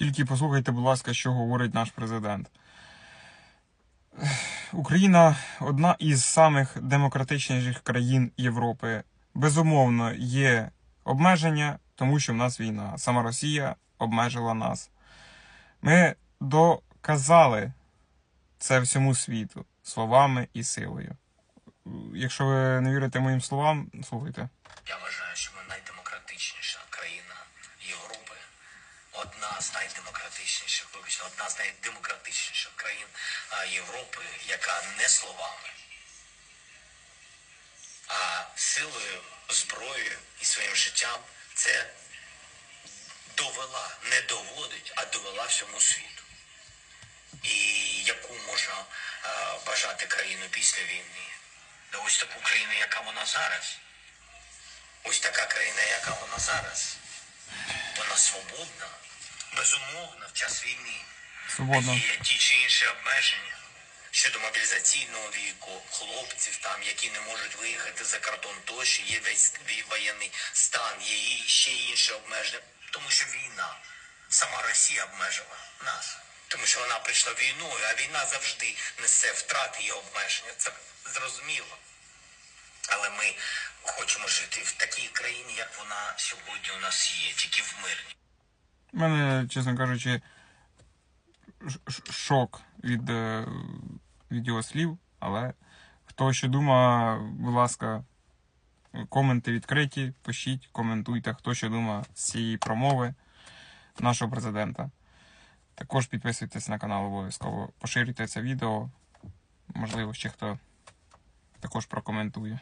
Тільки послухайте, будь ласка, що говорить наш президент. Україна одна із самих демократичніших країн Європи. Безумовно, є обмеження, тому що в нас війна. Сама Росія обмежила нас. Ми доказали це всьому світу словами і силою. Якщо ви не вірите моїм словам, слухайте. З найдемократичніших, вибачте, одна з найдемократичніших країн Європи, яка не словами, а силою, зброєю і своїм життям це довела, не доводить, а довела всьому світу. І яку можна бажати країну після війни? Да ось таку країну, яка вона зараз. Ось така країна, яка вона зараз. Вона свободна, безумовно, в час війни. Свободно. Є ті чи інші обмеження щодо мобілізаційного віку, хлопців там, які не можуть виїхати за кордон тощо, є весь воєнний стан, є ще інші обмеження, тому що війна, сама Росія обмежила нас. Тому що вона прийшла війною, а війна завжди несе втрати і обмеження. Це зрозуміло. Але ми хочемо жити в такій країні, як вона сьогодні у нас є, тільки в мирній. У мене, чесно кажучи, шок від, е, від його слів, але хто що думає, будь ласка, коменти відкриті, пишіть, коментуйте, хто що думає з цієї промови нашого президента. Також підписуйтесь на канал обов'язково, поширюйте це відео. Можливо, ще хто також прокоментує.